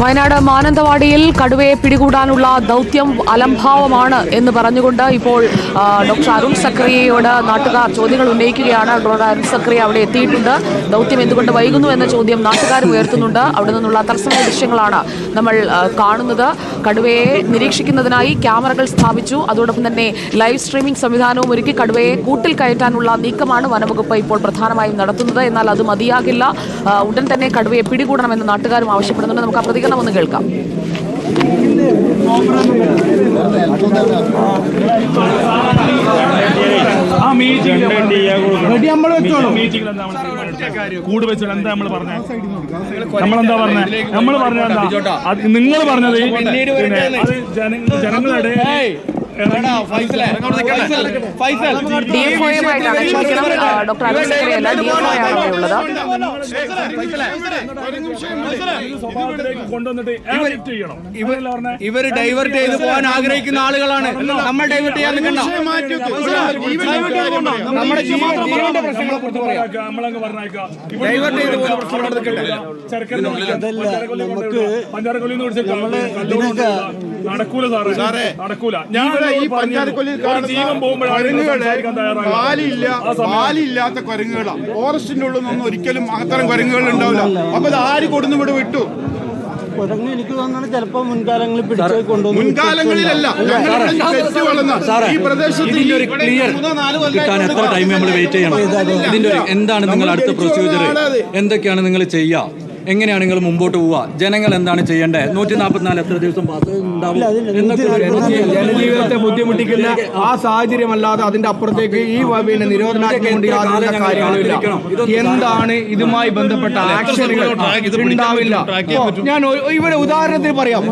വയനാട് മാനന്തവാടിയിൽ കടുവയെ പിടികൂടാനുള്ള ദൗത്യം അലംഭാവമാണ് എന്ന് പറഞ്ഞുകൊണ്ട് ഇപ്പോൾ ഡോക്ടർ അരുൺ സക്രിയയോട് നാട്ടുകാർ ചോദ്യങ്ങൾ ഉന്നയിക്കുകയാണ്. ഡോക്ടർ അരുൺ സക്രിയ അവിടെ എത്തിയിട്ടുണ്ട്. ദൗത്യം എന്തുകൊണ്ട് വൈകുന്നു എന്ന ചോദ്യം നാട്ടുകാർ ഉയർത്തുന്നുണ്ട്. അവിടെ നിന്നുള്ള തത്സമയ ദൃശ്യങ്ങളാണ് നമ്മൾ കാണുന്നത്. കടുവയെ നിരീക്ഷിക്കുന്നതിനായി ക്യാമറകൾ സ്ഥാപിച്ചു. അതോടൊപ്പം തന്നെ ലൈവ് സ്ട്രീമിംഗ് സംവിധാനവും ഒരുക്കി കടുവയെ കൂട്ടിൽ കയറ്റാനുള്ള നീക്കമാണ് വനവകുപ്പ് ഇപ്പോൾ പ്രധാനമായും നടത്തുന്നത്. എന്നാൽ അത് മതിയാകില്ല. ഉടൻ തന്നെ കടുവയെ പിടികൂടണമെന്ന് നാട്ടുകാരും ആവശ്യപ്പെടുന്നുണ്ട്. നമുക്ക് ആ പ്രതികരണം ഒന്ന് കേൾക്കാം. ആ മീറ്റിംഗ് നമ്മൾ തീരുമാനിച്ചത്? കൂട് വെച്ചിട്ട് എന്താ നമ്മൾ പറഞ്ഞത് നമ്മളെന്താ പറഞ്ഞത് നമ്മൾ പറഞ്ഞത് എന്താ? നിങ്ങൾ പറഞ്ഞത് ജനങ്ങളുടെ ഡോക്ടർ ഡിഎഫ്ഒയാണ് ഉള്ളത് ഇവർ ഡൈവേർട്ട് ചെയ്ത് പോകാൻ ആഗ്രഹിക്കുന്ന ആളുകളാണ് നമ്മൾ ഡൈവേർട്ട് ചെയ്യാൻ നിൽക്കണ്ട നമ്മുടെ ജീവ- ജീവന്റെ പ്രശ്നങ്ങളെ കുറിച്ച് പറയാം ഡൈവേർട്ട് ചെയ്ത് പോകുന്ന പ്രശ്നങ്ങൾ പഞ്ചാരക്കൊല്ലി നടക്കൂല സാറേ. നടക്കൂല. ഞാൻ ഈ പഞ്ചാരക്കൊല്ലിൽ ജീവൻ പാലില്ല പാലില്ലാത്ത കുരങ്ങുകളാണ് ഫോറസ്റ്റിന്റെ ഉള്ളിൽ നിന്നൊന്നും ഒരിക്കലും അത്തരം കുരങ്ങുകൾ ഉണ്ടാവില്ല. അപ്പൊ ഇത് ആര് കൊടുന്നു ഇവിടെ വിട്ടു? കുരങ്ങ് എനിക്ക് ചിലപ്പോ മുൻകാലങ്ങളിൽ പിടിച്ചു കൊണ്ടുവന്നു മുൻകാലങ്ങളിലല്ല. ഈ പ്രദേശത്ത് എത്ര ടൈം നമ്മൾ വെയിറ്റ് ചെയ്യണം? ഇതിന്റെ ഒരു എന്താണ് നിങ്ങൾ അടുത്ത പ്രൊസീജിയർ എന്തൊക്കെയാണ് നിങ്ങൾ ചെയ്യുക എങ്ങനെയാണ് നിങ്ങൾ മുമ്പോട്ട് പോവുക? ജനങ്ങൾ എന്താണ് ചെയ്യേണ്ടത്? നൂറ്റി നാൽപ്പത്തിനാല് എത്ര ദിവസം പാസ് ഉണ്ടാവും. ജനജീവിതത്തെ ബുദ്ധിമുട്ടിക്കുന്ന ആ സാഹചര്യമല്ലാതെ അതിന്റെ അപ്പുറത്തേക്ക് ഈ പിന്നെ നിരോധനാജ്ഞ കൊണ്ട് യാതൊരു കാര്യങ്ങളില്ല എന്താണ് ഇതുമായി ബന്ധപ്പെട്ട ആക്ഷനുകൾ ഉണ്ടാവില്ല. ഞാൻ ഇവിടെ ഉദാഹരണത്തിന് പറയാം.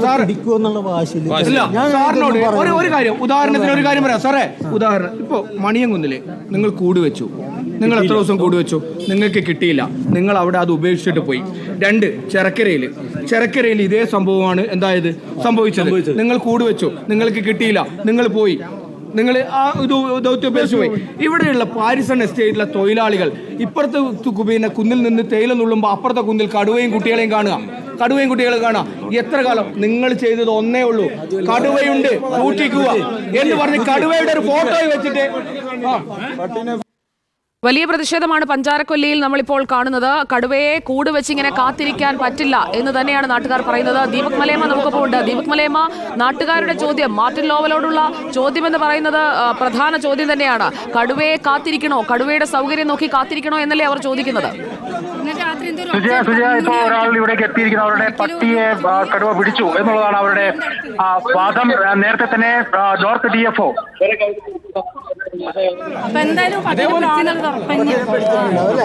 സാറിനോട് ഒരു ഒരു കാര്യം ഉദാഹരണത്തിന് ഒരു കാര്യം പറയാം. സാറേ ഉദാഹരണം ഇപ്പൊ മണിയങ്കുന്നിൽ നിങ്ങൾ കൂട് വെച്ചു. നിങ്ങൾ എത്ര ദിവസം കൂടി വെച്ചു? നിങ്ങൾക്ക് കിട്ടിയില്ല. നിങ്ങൾ അവിടെ അത് ഉപേക്ഷിച്ചിട്ട് പോയി. രണ്ട് ചെറക്കരയിൽ ചെറക്കരയിൽ ഇതേ സംഭവമാണ് എന്തായത്? സംഭവിച്ചത്. നിങ്ങൾ കൂടി വെച്ചു. നിങ്ങൾക്ക് കിട്ടിയില്ല. നിങ്ങൾ പോയി. നിങ്ങൾ ആ ഇത് ദൗത്യം ഉപേക്ഷിച്ച് പോയി. ഇവിടെയുള്ള പാരിസൺ എസ്റ്റേറ്റിലെ തൊഴിലാളികൾ ഇപ്പുറത്തെ പിന്നെ കുന്നിൽ നിന്ന് തേയില നുള്ളുമ്പോൾ അപ്പുറത്തെ കുന്നിൽ കടുവയും കുട്ടികളെയും കാണുക. കടുവയും കുട്ടികളെ കാണാം എത്ര കാലം? നിങ്ങൾ ചെയ്തത് ഒന്നേ ഉള്ളൂ. കടുവയുണ്ട്. സൂക്ഷിക്കുക എന്ന് പറഞ്ഞ് കടുവയുടെ ഒരു ഫോട്ടോ വെച്ചിട്ട് വലിയ പ്രതിഷേധമാണ് പഞ്ചാരക്കൊല്ലിയിൽ നമ്മളിപ്പോൾ കാണുന്നത്. കടുവയെ കൂട് വെച്ചിങ്ങനെ കാത്തിരിക്കാൻ പറ്റില്ല എന്ന് തന്നെയാണ് നാട്ടുകാർ പറയുന്നത്. ദീപക് മലയമ്മ നമുക്കൊപ്പം ഉണ്ട്. ദീപക് മലയമ്മ നാട്ടുകാരുടെ ചോദ്യം മാർട്ടിൻ ലോവലോടുള്ള ചോദ്യം എന്ന് പറയുന്നത് പ്രധാന ചോദ്യം തന്നെയാണ്. കടുവയെ കാത്തിരിക്കണോ? കടുവയുടെ സൗകര്യം നോക്കി കാത്തിരിക്കണോ എന്നല്ലേ അവർ ചോദിക്കുന്നത്? സുജയ സുജയ ഇപ്പോ ഒരാൾ ഇവിടേക്ക് എത്തിയിരിക്കുന്നു. അവരുടെ പട്ടിയെ കടുവ പിടിച്ചു എന്നുള്ളതാണ് അവരുടെ ആ, വാദം. നേരത്തെ തന്നെ നോർത്ത് ഡി എഫ് ഒ അപ്പൊ എന്തായാലും പട്ടിയെ പിടിച്ചിട്ടുള്ളത്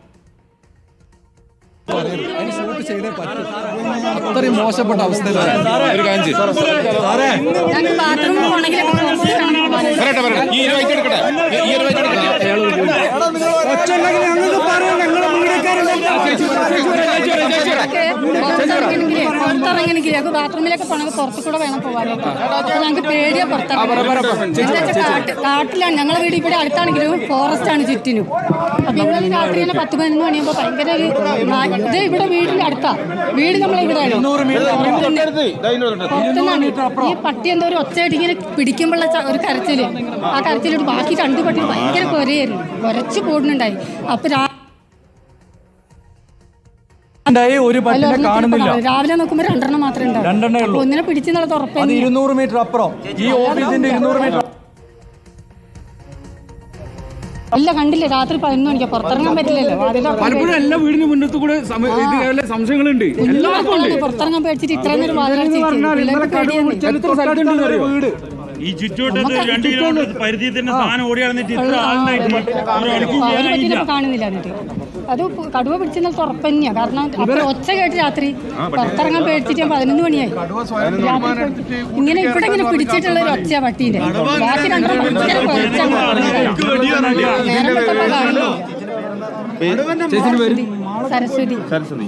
വന്നിട്ട് നമുക്ക് നോക്കാം നമുക്കറിയാം അത്രയും മോശപ്പെട്ട അവസ്ഥയിലാണ്. ഒരു കാര്യം ചെയ്യ്. ഞങ്ങൾക്ക് പറയാം പോകണമെങ്കിൽ പുറത്തിറങ്ങണമെങ്കിൽ ഞങ്ങൾക്ക് ബാത്റൂമിലൊക്കെ പോകണമെങ്കിൽ പുറത്തു കൂടെ വേണം പോകാനായിട്ട് ഞങ്ങൾക്ക് പേടിയാ പുറത്തിറങ്ങി കാട്ട് കാട്ടിലാണ്. ഞങ്ങളെ വീട് ഇവിടെ അടുത്താണെങ്കിലും ഫോറസ്റ്റ് ആണ് ചുറ്റിനും. അപ്പൊ ഇന്നലെ രാത്രി തന്നെ പത്ത് പതിനൊന്ന് മണിയാകുമ്പോ ഭയങ്കര ഒരു ഇത് ഇവിടെ വീടിന്റെ അടുത്താ. വീട് നമ്മളെ ഇവിടെ പുറത്തുനിന്നാണ്. ഈ പട്ടി എന്തോ ഒരു ഒച്ചയായിട്ട് ഇങ്ങനെ പിടിക്കുമ്പോഴുള്ള ഒരു കരച്ചിൽ. ആ കരച്ചിലോട്ട് ബാക്കി രണ്ടു പട്ടി ഭയങ്കര കൊരയായിരുന്നു. കൊരച്ച് കൂടുന്നുണ്ടായി. അപ്പൊ രാ- ഉണ്ടായി ഒരു പട്ടിനെ കാണുന്നില്ല. രാവിലെ നോക്കുമ്പോ രണ്ടെണ്ണം മാത്രമേ ഉണ്ടാവും രണ്ടെണ്ണേ ഉള്ളൂ. ഒന്നിനെ പിടിച്ചെന്നുള്ളത് അത് ഇരുന്നൂറ് മീറ്റർ അപ്പുറം. ഈ ഓഫീസിന്റെ ഇരുന്നൂറ് മീറ്റർ ഇല്ല കണ്ടില്ല. രാത്രി പതിനൊന്ന് മണിക്ക്. പുറത്തിറങ്ങാൻ പറ്റില്ലല്ലോ. പലപ്പോഴും എല്ലാ വീടിന് മുന്നത്ത് കൂടെ സംശയങ്ങളുണ്ട്? പുറത്തിറങ്ങാൻ പേടിച്ചിട്ട് ഇത്ര നേരം വാതിലടച്ചിരിക്കും വീട്. ഈ ചുറ്റുവട്ടത്ത് രണ്ട് കിലോമീറ്റർ പരിധി തന്നെ സാധനം ഓടിയാണെന്നിട്ട് ഇത്ര ആളുണ്ടായിട്ട് കാണുന്നില്ല എന്നിട്ട്. അത് കടുവ പിടിച്ചെന്നാൽ ഉറപ്പ് തന്നെയാ കാരണം ഒച്ച കേട്ട് രാത്രി പുറത്തിറങ്ങാൻ പേടിച്ചിട്ട് ഞാൻ പതിനൊന്ന് മണിയായി രാത്രി ഇങ്ങനെ ഇവിടെ ഇങ്ങനെ പിടിച്ചിട്ടുള്ള ഒരു ഒച്ച പട്ടീന്റെ ബാക്കി സരസ്വതി. സരസ്വതി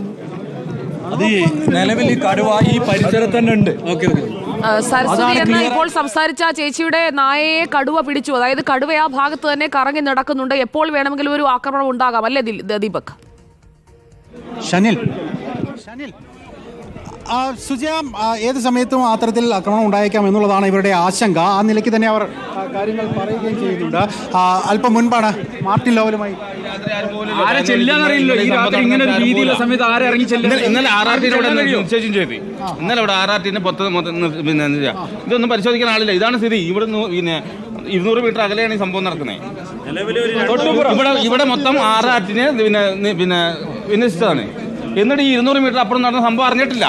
നിലവിൽ ഈ കടുവ ഈ പരിസരത്ത് തന്നെ ഉണ്ട് ഓക്കെ ഓക്കെ സരസ്വതി എന്ന ഇപ്പോൾ സംസാരിച്ച ആ ചേച്ചിയുടെ നായയെ കടുവ പിടിച്ചു. അതായത് കടുവ ആ ഭാഗത്ത് തന്നെ കറങ്ങി നടക്കുന്നുണ്ട്. എപ്പോൾ വേണമെങ്കിലും ഒരു ആക്രമണം ഉണ്ടാകാം. അല്ലേ ദീപക്? ഷനിൽ. സുജയ ഏത് സമയത്തും അത്തരത്തിൽ ആക്രമണം ഉണ്ടായേക്കാം എന്നുള്ളതാണ് ഇവരുടെ ആശങ്ക. ആ നിലയ്ക്ക് തന്നെ അവർ കാര്യങ്ങൾ പറയുകയും ചെയ്യുന്നുണ്ട്. അല്പം മുൻപാണ് മാർട്ടിൻ ലോവലുമായി ആരെ ചെല്ലാന്നറിയില്ലോ ഈ രാത്രി ഇങ്ങനെ ഒരു രീതിയിലുള്ള സമയത്ത് ആരെ ഇറങ്ങി ഇന്നലെ ഇന്നലെ ആർ ആർ ടിയുടെ ഇവിടെ നിശ്ചയിച്ചും ചെയ്തു. ഇന്നലെ ഇവിടെ ആർ ആർ ടിന്റെ പുറത്ത് പിന്നെ ഇതൊന്നും പരിശോധിക്കാൻ ആളില്ല. ഇതാണ് സ്ഥിതി. ഇവിടെ പിന്നെ ഇരുന്നൂറ് മീറ്റർ അകലെയാണ് ഈ സംഭവം നടക്കുന്നത്. ഇവിടെ ഇവിടെ മൊത്തം ആർ ആർ ടിനെ പിന്നെ പിന്നെ വിന്യസിച്ചതാണ്. എന്നിട്ട് ഈ ഇരുന്നൂറ് മീറ്റർ അപ്പുറം നടന്ന സംഭവം അറിഞ്ഞിട്ടില്ല.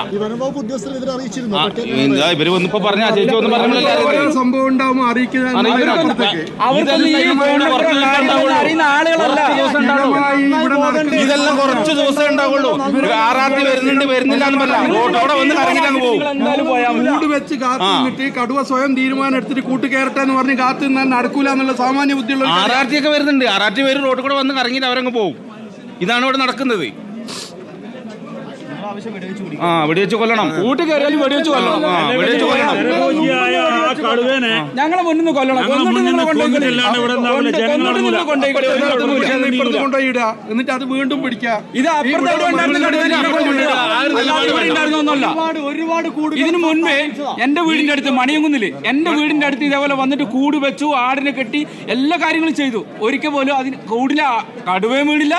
എന്താ ഇവർ വന്നിപ്പോ പറഞ്ഞ ചേച്ചി ഒന്നും പറഞ്ഞില്ല സംഭവം ഉണ്ടാവുമ്പോൾ ഇതെല്ലാം കുറച്ച് ദിവസമേ ഉണ്ടാവുള്ളൂ. ആർ ടി വരുന്നുണ്ട് വരുന്നില്ല എന്ന് പറഞ്ഞ. റോഡോടെ വന്ന് കറങ്ങിട്ട് അങ്ങ് പോകും. കൂട് വെച്ച് കാത്തു നിന്നിട്ട് കടുവ സ്വയം തീരുമാനം എടുത്തിട്ട് കൂട്ട് കയറട്ടെ എന്ന് പറഞ്ഞ് കാത്തു നിന്നാൽ നടക്കൂല എന്നുള്ള സാമാന്യ ബുദ്ധിയുള്ള ഒക്കെ വരുന്നുണ്ട്. ടി വരും റോഡ് കൂടെ വന്ന് കറങ്ങിയിട്ട് അവരങ്ങ് പോകും. ഇതാണ് ഇവിടെ നടക്കുന്നത്. ആ വെടിവെച്ച് കൊല്ലണം. കൂട്ടി കയറിയാലും വെടിവെച്ച് കൊല്ലണം. ആ വെടിവെച്ച് കൊല്ലണം. ഞങ്ങളെ മുന്നിൽ നിന്ന് കൊല്ലണം. മുന്നിൽ നിന്ന് കൊണ്ടുപോയി കൊന്നിട്ടല്ലാണ്ട് ഇവിടെ കൊണ്ട്- ഉണ്ടാവില്ല. ജനങ്ങൾ കൊന്നിട്ട് നിങ്ങളെ കൊണ്ടുപോയി. കളയും. ഇപ്പുറത്ത് കൊണ്ടുപോയി. ഇടുക എന്നിട്ട് അത് വീണ്ടും പിടിക്കുക. ഇത് അപ്പുറത്തെ ഒരുപാട് കൂട് ഇതിനു മുൻപേ എന്റെ വീടിന്റെ അടുത്ത് മണിയങ്കുന്നിൽ എന്റെ വീടിന്റെ അടുത്ത് ഇതേപോലെ വന്നിട്ട് കൂട് വെച്ചു ആടിനെ കെട്ടി എല്ലാ കാര്യങ്ങളും ചെയ്തു. ഒരിക്കൽ പോലും അതിന് കൂടില്ല കടുവയും വീടില്ല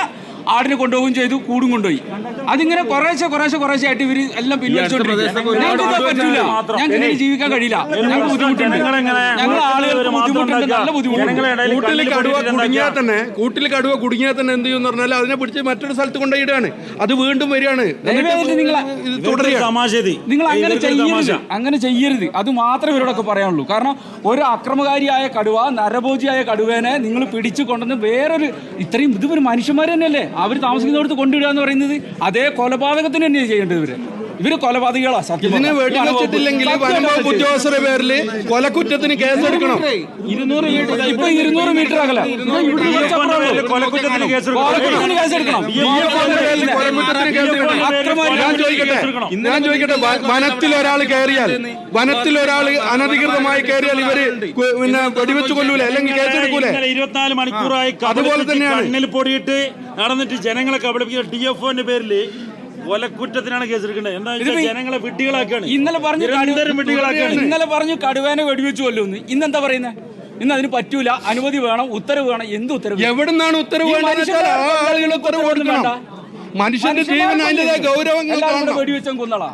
ആടിനെ കൊണ്ടുപോകും ചെയ്തു കൂടും കൊണ്ടുപോയി. അതിങ്ങനെ കുറേശ്ശെ കുറേശ്ശെ കുറേശ്ശെ ആയിട്ട് ഇവർ എല്ലാം പിൻവലിച്ചോണ്ടിരിക്കും പറ്റൂല ഞങ്ങൾക്ക് ഇങ്ങനെ ജീവിക്കാൻ കഴിയില്ല. ഞങ്ങൾക്ക് ബുദ്ധിമുട്ടുണ്ട്. ഞങ്ങൾ ആളുകൾക്ക് മാസം ബുദ്ധിമുട്ടുണ്ട്. നല്ല ബുദ്ധിമുട്ടുണ്ട്. ഇടയിൽ കൂട്ടിൽ കടുവ കുടുങ്ങിയാൽ തന്നെ കൂട്ടിൽ കടുവ കുടുങ്ങിയാൽ തന്നെ എന്ത് ചെയ്യുമെന്ന് പറഞ്ഞാൽ അതിനെ പിടിച്ച് മറ്റൊരു സ്ഥലത്ത് കൊണ്ടുപോയിടുകയാണ് അത് വീണ്ടും വരികയാണ്. നിങ്ങൾ അങ്ങനെ ചെയ്യരുത്. അങ്ങനെ ചെയ്യരുത്. അത് മാത്രമേ ഇവരോടൊക്കെ പറയാനുള്ളൂ. കാരണം ഒരു അക്രമകാരിയായ കടുവ നരഭോജിയായ കടുവേനെ നിങ്ങൾ പിടിച്ചു കൊണ്ടുവന്ന് വേറൊരു ഇത്രയും ഇത് ഒരു മനുഷ്യന്മാർ തന്നെയല്ലേ? അവർ താമസിക്കുന്നിടത്ത് കൊണ്ടുവിടുക എന്ന് പറയുന്നത് അതേ കൊലപാതകത്തിന് തന്നെയാണ് ചെയ്യേണ്ടത് ഇവർ. ഇവർ കൊലപാതകളാ സത്യം ഇതിനെ. വെടിവെച്ചിട്ടില്ലെങ്കിൽ പറഞ്ഞാൽ ഉദ്യോഗസ്ഥരുടെ പേരിൽ കൊലക്കുറ്റത്തിന് കേസെടുക്കണം. ഇരുന്നൂറ് മീറ്റർ ഇപ്പൊ ഇരുന്നൂറ് മീറ്റർ അകല. കൊലക്കുറ്റത്തിന് കേസെടുക്കണം. ഞാൻ ചോദിക്കട്ടെ ഞാൻ ചോദിക്കട്ടെ വനത്തിൽ ഒരാൾ കയറിയാൽ വനത്തിൽ ഒരാൾ അനധികൃതമായി കയറിയാൽ ഇവർ പിന്നെ വെടിവെച്ച് കൊല്ലൂലേ അല്ലെങ്കിൽ കേസെടുക്കൂലേ? ഇരുപത്തിനാല് മണിക്കൂറായി അതുപോലെ തന്നെയാണ്. കണ്ണിൽ പൊടിയിട്ട് നടന്നിട്ട് ജനങ്ങളെ കബളിപ്പിക്കുന്ന ഡി എഫ് ഒന്റെ പേരിൽ കൊലക്കുറ്റത്തിനാണ് കേസെടുക്കേണ്ടത് എന്താ വെച്ചാൽ ജനങ്ങളെ വിഡ്ഢികളാക്കാണ്. ഇന്നലെ പറഞ്ഞു നിരന്തരം ഇന്നലെ പറഞ്ഞു കടുവേനെ വെടിവെച്ച് കൊല്ലുമെന്ന് ഇന്നെന്താ പറയുന്നത് ഇന്ന് അതിന് പറ്റൂല. അനുമതി വേണം ഉത്തരവ് വേണം. എന്ത് ഉത്തരവ്? എവിടുന്നാണ് ഉത്തരവ്. മനുഷ്യന്റെ ജീവൻ അതിന്റെതായ ഗൗരവങ്ങൾ വെടിവെച്ചാൽ കൊന്നളാ.